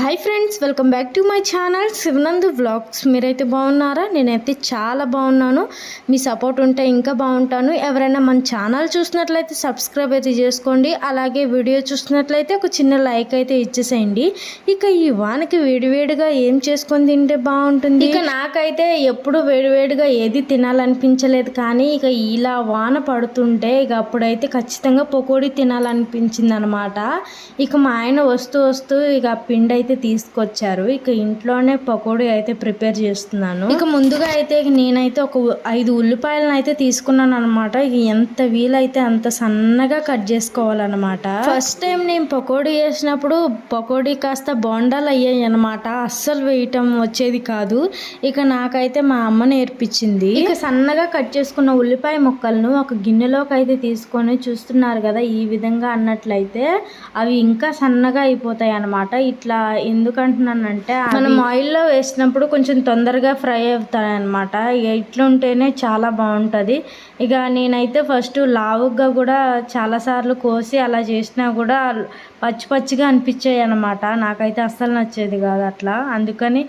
Hi friends welcome back to my channel Shivanandu vlogs మీరైతే బాగున్నారా? నేనైతే చాలా బాగున్నాను. మీ సపోర్ట్ ఉంటే ఇంకా బాగుంటాను. ఎవరైనా మన ఛానల్ చూసినట్లయితే సబ్స్క్రైబ్ అయితే చేసుకోండి. అలాగే వీడియో చూసినట్లయితే ఒక చిన్న లైక్ అయితే ఇచ్చేసేయండి. ఇక ఈ వానకి వేడివేడిగా ఏం చేసుకొని తింటే బాగుంటుంది? ఇక నాకైతే ఎప్పుడు వేడివేడిగా ఏది తినాలనిపించలేదు. కానీ ఇక ఇలా వాన పడుతుంటే ఇక అప్పుడైతే ఖచ్చితంగా పకోడీ తినాలనిపించింది అనమాట ఇక మా ఆయన వస్తూ వస్తూ ఇక పిండి అయితే తీసుకొచ్చారు. ఇక ఇంట్లోనే పకోడీ అయితే ప్రిపేర్ చేస్తున్నాను. ఇక ముందుగా అయితే నేనైతే ఒక ఐదు ఉల్లిపాయలను అయితే తీసుకున్నాను అనమాట ఇక ఎంత వీలైతే అంత సన్నగా కట్ చేసుకోవాలన్నమాట. ఫస్ట్ టైం నేను పకోడీ వేసినప్పుడు పకోడీ కాస్త బోండాలు అయ్యాయి అనమాట అస్సలు వేయటం వచ్చేది కాదు. ఇక నాకైతే మా అమ్మ నేర్పించింది. ఇక సన్నగా కట్ చేసుకున్న ఉల్లిపాయ ముక్కలను ఒక గిన్నెలోకి అయితే తీసుకొని చూస్తున్నారు కదా ఈ విధంగా అన్నట్లయితే అవి ఇంకా సన్నగా అయిపోతాయి అన్నమాట. ఇట్లా ఎందుకంటున్నానంటే మనం ఆయిల్లో వేసినప్పుడు కొంచెం తొందరగా ఫ్రై అవుతాయి అనమాట ఇట్లుంటేనే చాలా బాగుంటుంది. ఇక నేనైతే ఫస్ట్ లావుగా కూడా చాలాసార్లు కోసి అలా చేసినా కూడా పచ్చి పచ్చిగా అనిపించాయి అనమాట నాకైతే అస్సలు నచ్చేది కాదు అట్లా. అందుకని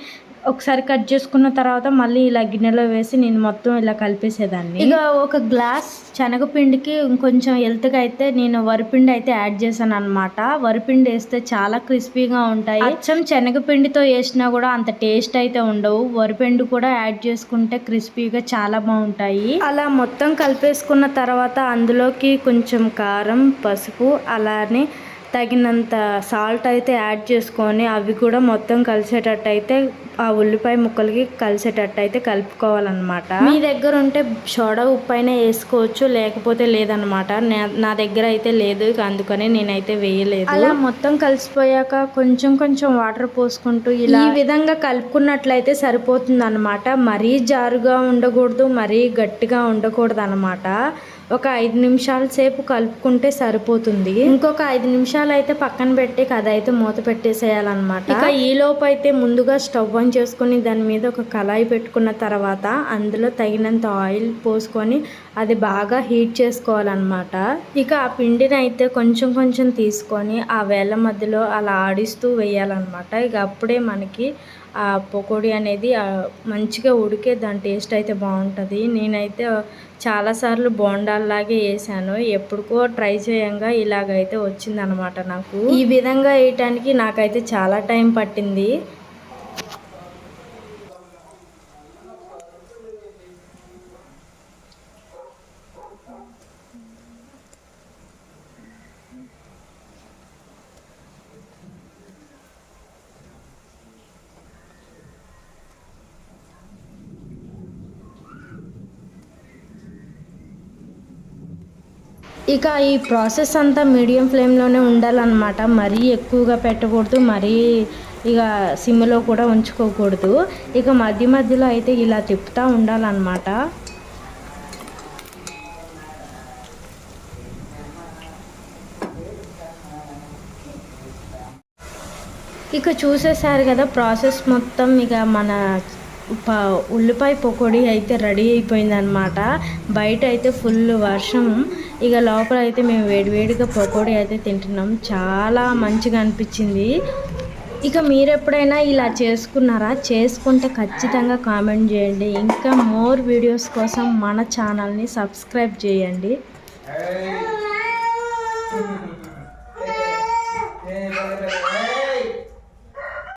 ఒకసారి కట్ చేసుకున్న తర్వాత మళ్ళీ ఇలా గిన్నెలో వేసి నేను మొత్తం ఇలా కలిపేసేదాన్ని. ఇక ఒక గ్లాస్ శనగపిండికి ఇంకొంచెం హెల్త్గా అయితే నేను వరిపిండి అయితే యాడ్ చేశాను అనమాట వరిపిండి వేస్తే చాలా క్రిస్పీగా ఉంటాయి. అచ్చం శనగపిండితో వేసినా కూడా అంత టేస్ట్ అయితే ఉండవు. వరిపిండి కూడా యాడ్ చేసుకుంటే క్రిస్పీగా చాలా బాగుంటాయి. అలా మొత్తం కలిపేసుకున్న తర్వాత అందులోకి కొంచెం కారం పసుపు అలానే తగినంత సాల్ట్ అయితే యాడ్ చేసుకొని అవి కూడా మొత్తం కలిసేటట్టు అయితే ఆ ఉల్లిపాయ ముక్కలకి కలిసేటట్టు అయితే కలుపుకోవాలన్నమాట. మీ దగ్గర ఉంటే సోడా ఉప్పు అయినా వేసుకోవచ్చు లేకపోతే లేదనమాట నా- నా దగ్గర అయితే లేదు అందుకని నేనైతే వేయలేదు. అలా మొత్తం కలిసిపోయాక కొంచెం కొంచెం వాటర్ పోసుకుంటూ ఇలా ఈ విధంగా కలుపుకున్నట్లయితే సరిపోతుంది అనమాట మరీ జారుగా ఉండకూడదు మరీ గట్టిగా ఉండకూడదు అనమాట ఒక ఐదు నిమిషాల సేపు కలుపుకుంటే సరిపోతుంది. ఇంకొక ఐదు నిమిషాలు అయితే పక్కన పెట్టి కథ అయితే మూత పెట్టేసేయాలన్నమాట. ఇక ఈ అయితే ముందుగా స్టవ్ ఆన్ చేసుకుని దాని మీద ఒక కళాయి పెట్టుకున్న తర్వాత అందులో తగినంత ఆయిల్ పోసుకొని అది బాగా హీట్ చేసుకోవాలన్నమాట. ఇక ఆ పిండిని అయితే కొంచెం కొంచెం తీసుకొని ఆ వేళ్ళ మధ్యలో అలా ఆడిస్తూ వేయాలన్నమాట. ఇక అప్పుడే మనకి ఆ పకోడీ అనేది మంచిగా ఉడికే దాని టేస్ట్ అయితే బాగుంటుంది. నేనైతే చాలాసార్లు బోండాల్లాగే వేసాను. ఎప్పుడుకో ట్రై చేయంగా ఇలాగైతే వచ్చిందనమాట నాకు. ఈ విధంగా వేయటానికి నాకైతే చాలా టైం పట్టింది. ఇక ఈ ప్రాసెస్ అంతా మీడియం ఫ్లేమ్లోనే ఉండాలన్నమాట. మరీ ఎక్కువగా పెట్టకూడదు మరీ ఇక సిమ్లో కూడా ఉంచుకోకూడదు. ఇక మధ్య మధ్యలో అయితే ఇలా తిప్పుతూ ఉండాలన్నమాట. ఇక చూసేసారు కదా ప్రాసెస్ మొత్తం ఇక మన ఉల్లిపాయ పకోడీ అయితే రెడీ అయిపోయిందనమాట బయట అయితే ఫుల్ వర్షం. ఇక లోపల అయితే మేము వేడివేడిగా పకోడీ అయితే తింటున్నాం. చాలా మంచిగా అనిపించింది. ఇక మీరు ఎప్పుడైనా ఇలా చేసుకున్నారా? చేసుకుంటే ఖచ్చితంగా కామెంట్ చేయండి. ఇంకా మోర్ వీడియోస్ కోసం మన ఛానల్ని సబ్స్క్రైబ్ చేయండి.